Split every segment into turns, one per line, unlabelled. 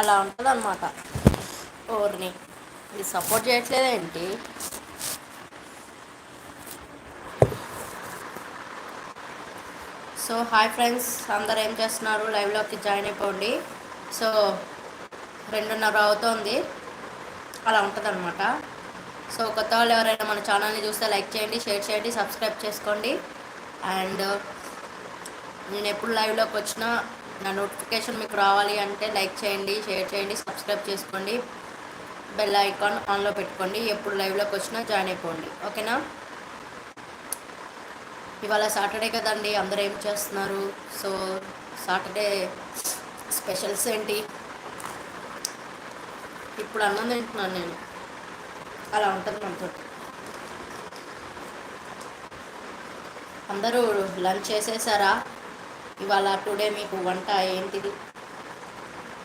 అలా ఉంటుంది అనమాట ఓర్ని ఇది సపోర్ట్ చేయట్లేదేంటి సో హాయ్ ఫ్రెండ్స్. అందరు ఏం చేస్తున్నారు? లైవ్లోకి జాయిన్ అయిపోండి. సో రెండున్నర అవుతోంది. అలా ఉంటుంది అనమాట సో కొత్త వాళ్ళు ఎవరైనా మన ఛానల్ని చూస్తే లైక్ చేయండి షేర్ చేయండి సబ్స్క్రైబ్ చేసుకోండి. అండ్ నేను ఎప్పుడు లైవ్లోకి వచ్చినా నా నోటిఫికేషన్ మీకు రావాలి అంటే లైక్ చేయండి షేర్ చేయండి సబ్స్క్రైబ్ చేసుకోండి. బెల్ ఐకాన్ ఆన్లో పెట్టుకోండి. ఎప్పుడు లైవ్లోకి వచ్చినా జాయిన్ అయిపోండి. ఓకేనా? ఇవాళ సాటర్డే కదండి అందరూ ఏం చేస్తున్నారు? సో సాటర్డే స్పెషల్స్ ఏంటి? ఇప్పుడు అన్నం తింటున్నాను నేను. అలా ఉంటుంది మనతో. అందరూ లంచ్ చేసేసారా? ఇవాళ టుడే మీకు వంట ఏంటిది?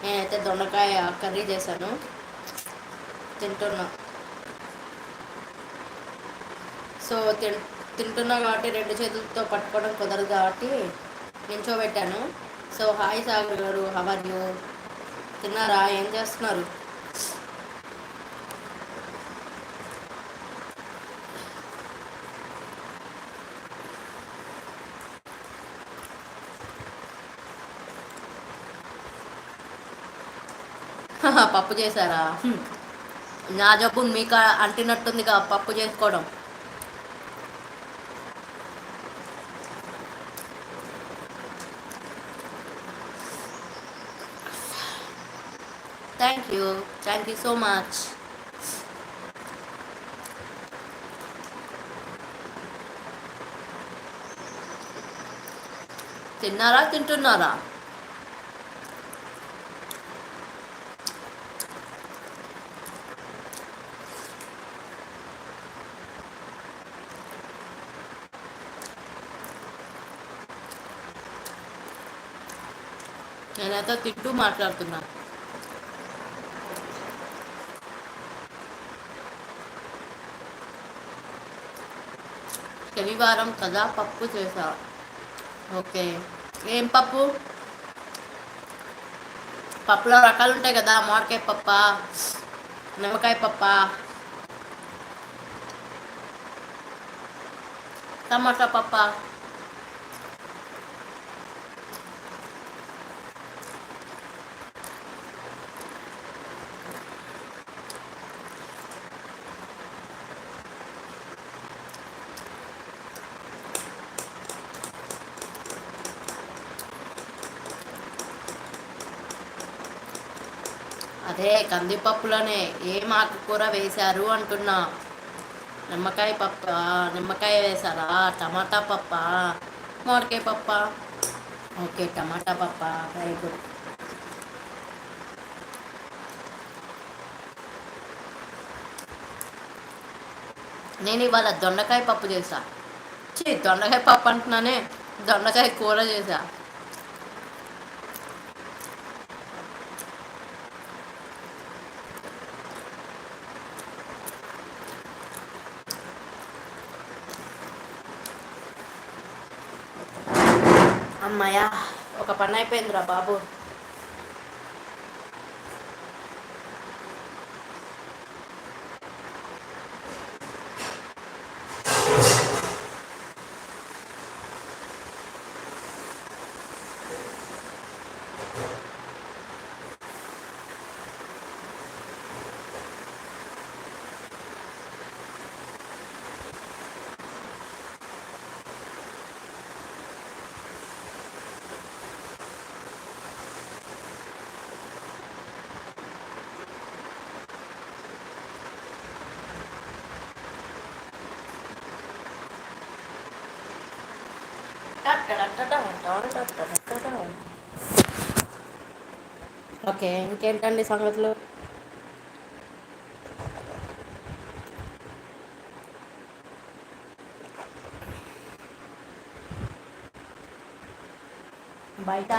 నేనైతే దొండకాయ కర్రీ చేశాను. తింటున్నా. సో తిన్ తింటున్నా కాబట్టి రెండు చేతులతో పట్టుకోవడం కుదరదు కాబట్టి నించోబెట్టాను. సో హాయ్ సాగర్ గారు హవర్ యూ తిన్నారా? ఏం చేస్తున్నారు? పప్పు చేశారా? నా జబ్బు మీకు అంటినట్టుందిగా పప్పు చేసుకోవడం. Thank you thank you so much తిన్నారా? తింటున్నారా? నేనైతే తింటూ మాట్లాడుతున్నా. శనివారం కదా పప్పు చేసా. ఓకే. ఏం పప్పు? పప్పులో రకాలు ఉంటాయి కదా మామిడికాయ పప్ప నిమ్మకాయ పప్ప టమాటా పప్ప. అదే కందిపప్పులోనే ఏం ఆకుకూర వేశారు అంటున్నా. నిమ్మకాయ పప్ప నిమ్మకాయ వేశారా? టమాటా పప్ప? మామిడికాయ పప్ప? ఓకే టమాటా పప్ప. వెరీ గుడ్ నేను ఇవాళ దొండకాయ పప్పు చేసా చీ దొండకాయ పప్పు అంటున్నానే. దొండకాయ కూర చేసా అమ్మాయ్యా ఒక పని అయిపోయిందిరా బాబు. ఓకే ఇంకేంటండి సంగతులు బయట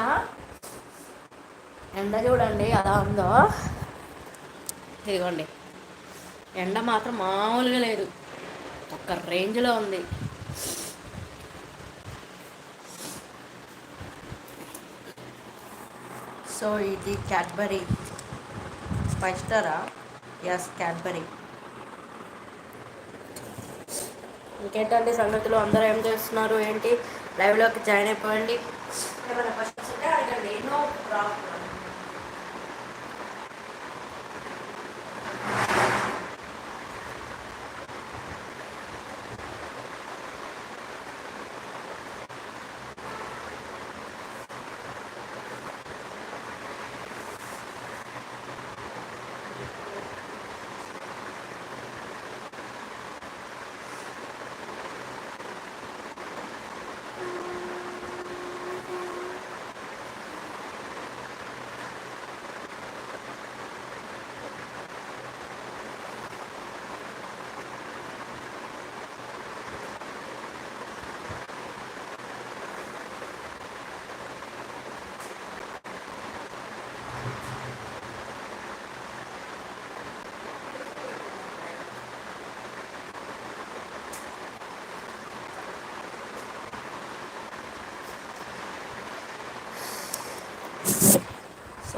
ఎండ చూడండి అలా ఉందో ఇదిగోండి ఎండ మాత్రం మామూలుగా లేదు ఒక రేంజ్లో ఉంది సో ఇది క్యాడ్బరీ. ఫైవ్ స్టారా ఎస్ క్యాడ్బరీ. ఇంకేంటండి సంగతులు? అందరూ ఏం చేస్తున్నారు? ఏంటి? లైవ్లోకి జాయిన్ అయిపోండి. ఏమైనా క్వశ్చన్స్ ఉంటే అడగండి.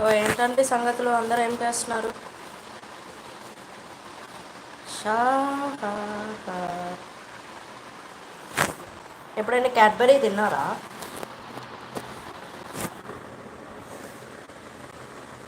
సో ఏంటంటే సంగతులు? అందరూ ఏం చేస్తున్నారు? ఎప్పుడైనా క్యాడ్బరీ తిన్నారా?